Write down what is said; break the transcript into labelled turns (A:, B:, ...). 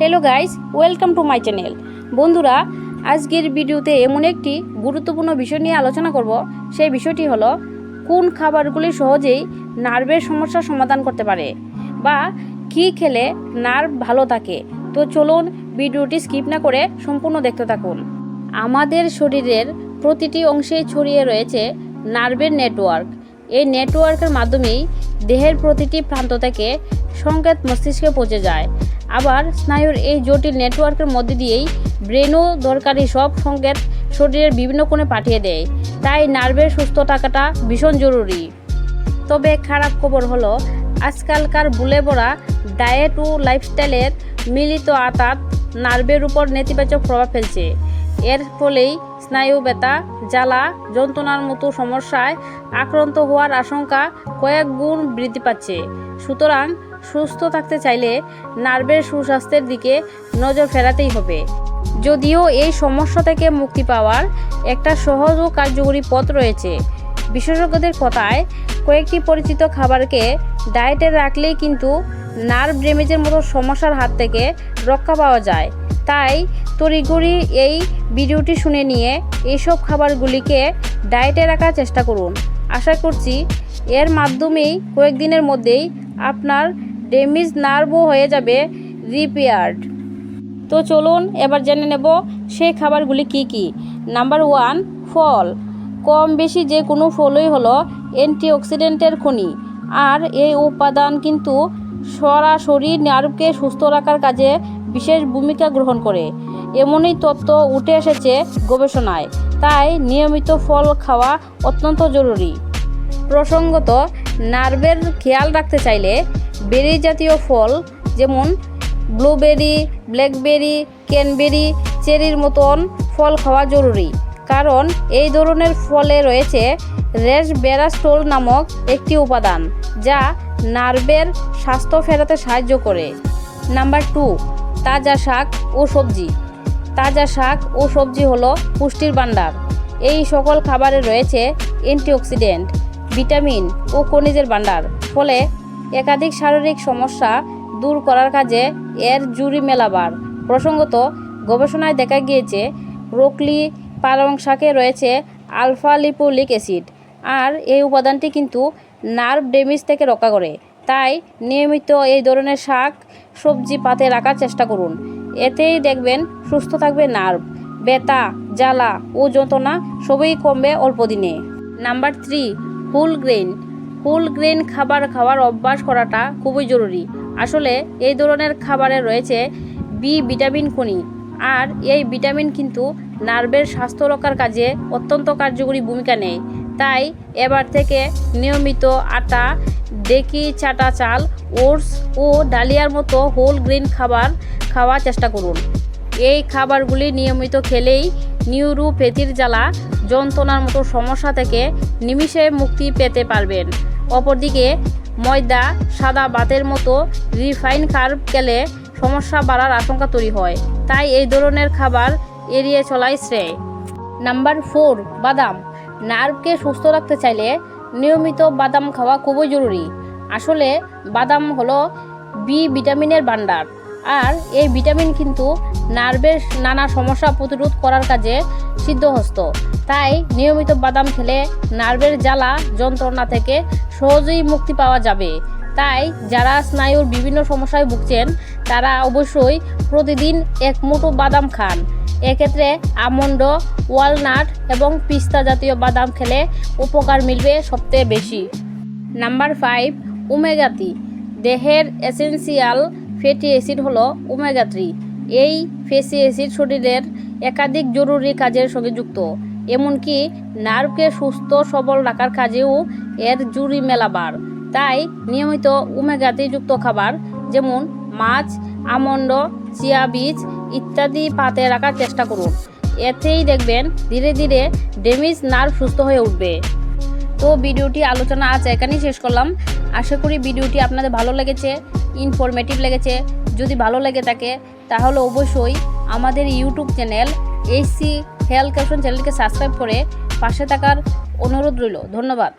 A: Hello guys welcome to my channel বন্ধুরা, আজকের ভিডিওতে এমন একটি গুরুত্বপূর্ণ বিষয় নিয়ে আলোচনা করব। সেই বিষয়টি হলো, কোন খাবারগুলি সহজেই নার্ভের সমস্যার সমাধান করতে পারে বা কী খেলে নার্ভ ভালো থাকে। তো চলুন ভিডিওটি স্কিপ না করে সম্পূর্ণ দেখতে থাকুন। আমাদের শরীরের প্রতিটি অংশেই ছড়িয়ে রয়েছে নার্ভের নেটওয়ার্ক। এই নেটওয়ার্কের মাধ্যমেই দেহের প্রতিটি প্রান্ত থেকে সংকেত মস্তিষ্কে পৌঁছে যায়। আবার স্নায়ুর এই জটিল নেটওয়ার্কের মধ্যে দিয়েই ব্রেনও দরকারি সব সংকেত শরীরের বিভিন্ন কোণে পাঠিয়ে দেয়। তাই নার্ভের সুস্থ থাকাটা ভীষণ জরুরি। তবে খারাপ খবর হলো, আজকালকার বুলে পড়া ডায়েট ও লাইফস্টাইলের মিলিত আতাত নার্ভের উপর নেতিবাচক প্রভাব ফেলছে। এর ফলেই স্নায়ু ব্যথা, জ্বালা, যন্ত্রণার মতো সমস্যায় আক্রান্ত হওয়ার আশঙ্কা কয়েক গুণ বৃদ্ধি পাচ্ছে। সুতরাং সুস্থ থাকতে চাইলে নার্ভের সুস্বাস্থ্যের দিকে নজর ফেরাতেই হবে। যদিও এই সমস্যা থেকে মুক্তি পাওয়ার একটা সহজ ও কার্যকরী পথ রয়েছে। বিশেষজ্ঞদের কথায়, কয়েকটি পরিচিত খাবারকে ডায়েটে রাখলেই কিন্তু নার্ভ ড্যামেজের মতো সমস্যার হাত থেকে রক্ষা পাওয়া যায়। তাই তড়িঘড়ি এই ভিডিওটি শুনে নিয়ে এইসব খাবারগুলিকে ডায়েটে রাখার চেষ্টা করুন। আশা করছি এর মাধ্যমেই কয়েকদিনের মধ্যেই আপনার ড্যামেজ নার্ভও হয়ে যাবে রিপেয়ার্ড। তো চলুন এবার জেনে নেব সেই খাবারগুলি কি কি। নাম্বার ওয়ান, ফল। কম বেশি যে কোনো ফলই হলো অ্যান্টিঅক্সিডেন্টের খনি। আর এই উপাদান কিন্তু সরাসরি নার্ভকে সুস্থ রাখার কাজে বিশেষ ভূমিকা গ্রহণ করে। এমনই তত্ত্ব উঠে এসেছে গবেষণায়। তাই নিয়মিত ফল খাওয়া অত্যন্ত জরুরি। প্রসঙ্গত, নার্ভের খেয়াল রাখতে চাইলে বেরি জাতীয় ফল, যেমন ব্লুবেরি, ব্ল্যাকবেরি, ক্যানবেরি, চেরির মতন ফল খাওয়া জরুরি। কারণ এই ধরনের ফলে রয়েছে রেসবেরাস্টোল নামক একটি উপাদান, যা নার্ভের স্বাস্থ্য ফেরাতে সাহায্য করে। নাম্বার টু, তাজা শাক ও সবজি। তাজা শাক ও সবজি হলো পুষ্টির ভাণ্ডার। এই সকল খাবারে রয়েছে অ্যান্টিঅক্সিডেন্ট, ভিটামিন ও খনিজের ভাণ্ডার। ফলে একাধিক শারীরিক সমস্যা দূর করার কাজে এর জুরি মেলাবার। প্রসঙ্গত, গবেষণায় দেখা গিয়েছে, ব্রোকলি পালং শাকে রয়েছে আলফা লিপোলিক অ্যাসিড, আর এই উপাদানটি কিন্তু নার্ভ ড্যামেজ থেকে রক্ষা করে। তাই নিয়মিত এই ধরনের শাক সবজি পাতে রাখার চেষ্টা করুন। এতেই দেখবেন সুস্থ থাকবে নার্ভ, ব্যথা, জ্বালা ও যন্ত্রণা সবই কমবে অল্প দিনে number three, full grain. Full grain খাবার খাওয়ার অভ্যাস করাটা খুবই জরুরি। আসলে এই ধরনের খাবারে রয়েছে বি ভিটামিন খনি। আর এই ভিটামিন কিন্তু নার্ভের স্বাস্থ্য রক্ষার কাজে অত্যন্ত কার্যকরী ভূমিকা নেয়। তাই এবার থেকে নিয়মিত আটা ডেকি চাটা চাল, ওটস ও ডালিয়ার মতো হোল গ্রিন খাবার খাওয়ার চেষ্টা করুন। এই খাবারগুলি নিয়মিত খেলেই নিউরোপ্যাথির জ্বালা, যন্ত্রণার মতো সমস্যা থেকে নিমিষে মুক্তি পেতে পারবেন। অপরদিকে ময়দা, সাদা বাতের মতো রিফাইন কার্ব গেলে সমস্যা বাড়ার আশঙ্কা তৈরি হয়। তাই এই ধরনের খাবার এড়িয়ে চলাই শ্রেয়। নাম্বার ফোর, বাদাম। নার্ভকে সুস্থ রাখতে চাইলে নিয়মিত বাদাম খাওয়া খুবই জরুরি। আসলে বাদাম হলো বি ভিটামিনের ভাণ্ডার। আর এই ভিটামিন কিন্তু নার্ভের নানা সমস্যা প্রতিরোধ করার কাজে সিদ্ধহস্ত। তাই নিয়মিত বাদাম খেলে নার্ভের জ্বালা যন্ত্রণা থেকে সহজেই মুক্তি পাওয়া যাবে। তাই যারা স্নায়ুর বিভিন্ন সমস্যায় ভুগছেন, তারা অবশ্যই প্রতিদিন এক মুঠো বাদাম খান। এক্ষেত্রে আমন্ড, ওয়ালনাট এবং পিস্তা জাতীয় বাদাম খেলে উপকার মিলবে সবচেয়ে বেশি। Number five, omega three. দেহের এসেন্সিয়াল ফ্যাটি অ্যাসিড হলো ওমেগা থ্রি। এই ফ্যাটি অ্যাসিড শরীরের একাধিক জরুরি কাজের সঙ্গে যুক্ত, এমনকি নার্ভকে সুস্থ, সবল রাখার কাজেও এর জুরি মেলাবার। তাই নিয়মিত ওমেগা যুক্ত খাবার, যেমন মাছ, আমন্ড, চিয়া বীজ ইত্যাদি পাতে রাখার চেষ্টা করুন। এতেই দেখবেন ধীরে ধীরে ড্যামেজ নার্ভ সুস্থ হয়ে উঠবে। তো ভিডিওটি আলোচনা আজ এখানেই শেষ করলাম। আশা করি ভিডিওটি আপনাদের ভালো লেগেছে। ইনফরমেটিভ লেগেছে। যদি ভালো লেগে থাকে, তাহলে অবশ্যই আমাদের YouTube channel HC health caution চ্যানেলকে সাবস্ক্রাইব করে পাশে থাকার অনুরোধ রইল। ধন্যবাদ।